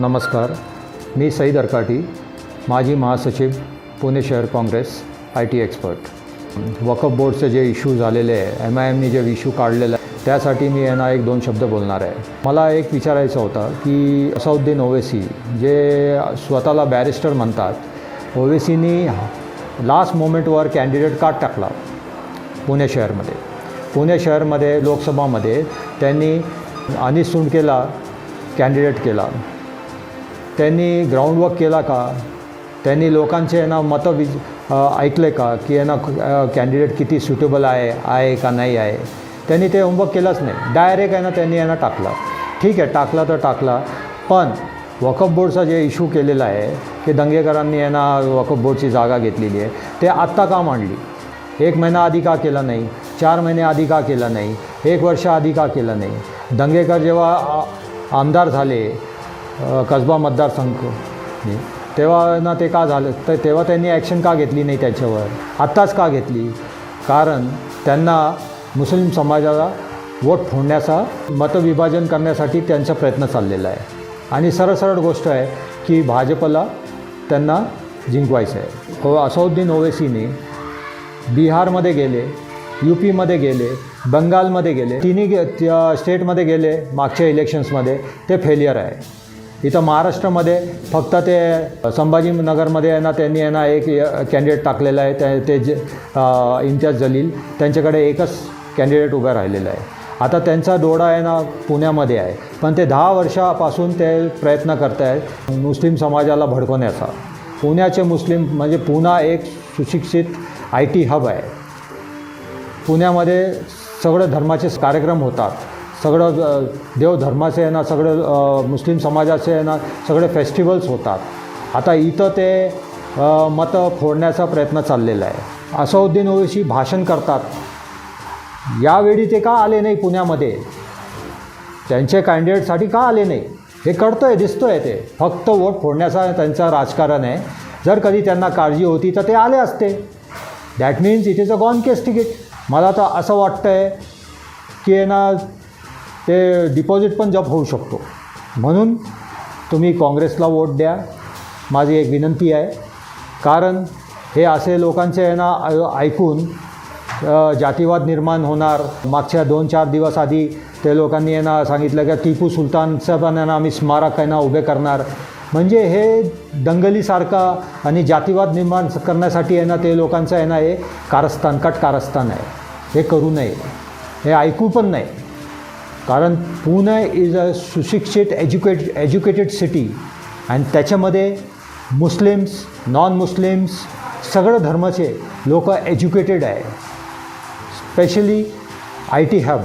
नमस्कार. मी सईद अरकाटी माजी महासचिव पुणे शहर Congress I T expert. Waqf बोर्डचे जे इश्यू झालेले आहे एम आय एमनी जे इश्यू काढलेलं आहे त्यासाठी मी यांना एक दोन शब्द बोलणार आहे. मला एक विचारायचं होतं की असौद्दीन ओवेसी जे स्वतःला बॅरिस्टर म्हणतात ओवेसीनी लास्ट मोमेंटवर कॅन्डिडेट काट टाकला पुणे शहरमध्ये. पुणे शहरमध्ये लोकसभामध्ये त्यांनी अनिस सुंडकेला कॅन्डिडेट केला. त्यांनी ग्राउंडवर्क केला का? त्यांनी लोकांचे ना मतं विज ऐकले का? की यांना कॅन्डिडेट किती सुटेबल आहे आहे का नाही आहे? त्यांनी ते होमवर्क केलंच नाही. डायरेक्ट आहे ना त्यांनी यांना टाकला. ठीक आहे टाकला तर टाकला. पण वकफ बोर्डचा जे इश्यू केलेला आहे की दंगेकरांनी यांना वकफ बोर्डची जागा घेतलेली आहे ते आत्ता का मांडली? एक महिना आधी का केला नाही? चार महिने आधी का केलं नाही? एक वर्ष आधी का केलं नाही? दंगेकर जेव्हा आमदार झाले कसबा मतदारसंघ तेव्हा ना ते का झालं? तर तेव्हा त्यांनी ॲक्शन का घेतली नाही त्याच्यावर? आत्ताच का घेतली? कारण त्यांना मुस्लिम समाजाला वोट फोडण्याचा मतविभाजन करण्यासाठी त्यांचा प्रयत्न चाललेला आहे. आणि सरळ सरळ गोष्ट आहे की भाजपला त्यांना जिंकवायचं आहे. हो असौद्दीन ओवेसीने बिहारमध्ये गेले यू पीमध्ये गेले बंगालमध्ये गेले तिन्ही गे त्या स्टेटमध्ये गेले मागच्या इलेक्शन्समध्ये ते फेलियर आहे. इथं महाराष्ट्रामध्ये फक्त ते संभाजीनगरमध्ये आहे ना त्यांनी आहे ना एक कॅन्डिडेट टाकलेला आहे. त्या ते जे इम्तियाज जलील त्यांच्याकडे एकच कॅन्डिडेट उभा राहिलेला आहे. आता त्यांचा डोळा आहे ना पुण्यामध्ये आहे. पण ते दहा वर्षापासून ते प्रयत्न करत आहेत मुस्लिम समाजाला भडकवण्याचा. पुण्याचे मुस्लिम म्हणजे पुणा एक सुशिक्षित आय टी हब आहे. पुण्यामध्ये सगळं धर्माचे कार्यक्रम होतात. सगळं देवधर्माचे आहे ना सगळं मुस्लिम समाजाचे आहे ना सगळे फेस्टिवल्स होतात. आता इथं ते मतं फोडण्याचा प्रयत्न चाललेला आहे. असौद्दीन ओवेशी भाषण करतात. यावेळी ते का आले नाही पुण्यामध्ये? त्यांच्या कॅन्डिडेटसाठी का आले नाही? हे कळतं आहे दिसतं आहे ते. फक्त वोट फोडण्याचा त्यांचं राजकारण आहे. जर कधी त्यांना काळजी होती तर ते आले असते. That means it is a gone case ticket मला तर असं वाटतं आहे की आहे ना ते डिपॉझिट पण जप होऊ शकतो. म्हणून तुम्ही काँग्रेसला वोट द्या. माझी एक विनंती आहे. कारण हे असे लोकांचे आहे ना ऐकून जातीवाद निर्माण होणार. मागच्या दोन चार दिवस आधी ते लोकांनी यांना सांगितलं की टिपू सुलतानचं पण यांना आम्ही स्मारक आहे ना उभे करणार. म्हणजे हे दंगलीसारखा आणि जातीवाद निर्माण करण्यासाठी आहे ना ते लोकांचं आहे ना हे कारस्थान कट कारस्थान आहे. हे करू नये. हे ऐकू पण नाही कारण पुणे इज अ सुशिक्षित एज्युकेट एज्युकेटेड सिटी आणि त्याच्यामध्ये मुस्लिम्स नॉन मुस्लिम्स सगळं धर्माचे लोक एज्युकेटेड आहे. Specially I T hub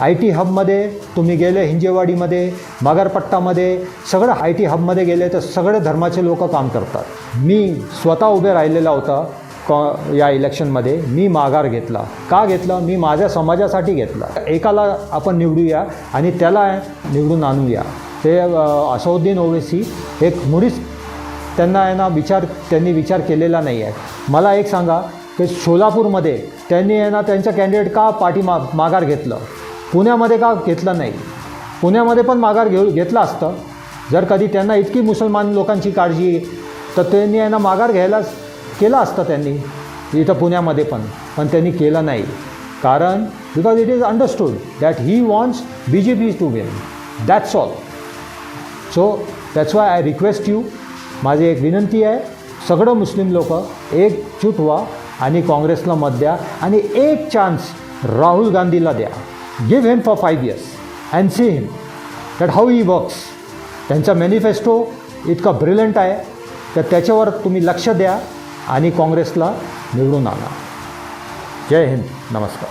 I T हबमध्ये तुम्ही गेले हिंजेवाडीमध्ये मागारपट्टामध्ये सगळं आय टी हबमध्ये गेले तर सगळे धर्माचे लोक काम करतात. मी स्वतः उभे राहिलेला होता. कॉ या इलेक्शनमध्ये मी माघार घेतला. का घेतला? मी माझ्या समाजासाठी घेतला. एकाला आपण निवडूया आणि त्याला निवडून आणूया. ते असौद्दीन ओवेसी एक मुळीच त्यांना आहे ना विचार त्यांनी विचार केलेला नाही आहे. मला एक सांगा की सोलापूरमध्ये त्यांनी आहे ना त्यांचं कॅन्डिडेट का पाठी मा माघार घेतलं? पुण्यामध्ये का घेतलं नाही? पुण्यामध्ये पण माघार घेऊ घेतलं असतं. जर कधी त्यांना इतकी मुसलमान लोकांची काळजी तर त्यांनी आहे ना माघार घ्यायलाच केलं असतं त्यांनी. इथं पुण्यामध्ये पण. पण त्यांनी केलं नाही. कारण because it is understood that he wants B J P to win that's all so that's why I request you माझी एक विनंती आहे सगळं मुस्लिम लोक एकजूट व्हा आणि काँग्रेसला मत द्या आणि एक चान्स राहुल गांधीला द्या. Give him for five years and see him that how he works त्यांचा मॅनिफेस्टो इतका ब्रिलंट आहे. तर त्याच्यावर तुम्ही लक्ष द्या. आणि काँग्रेसला निवडून आणा. जय हिंद. नमस्कार.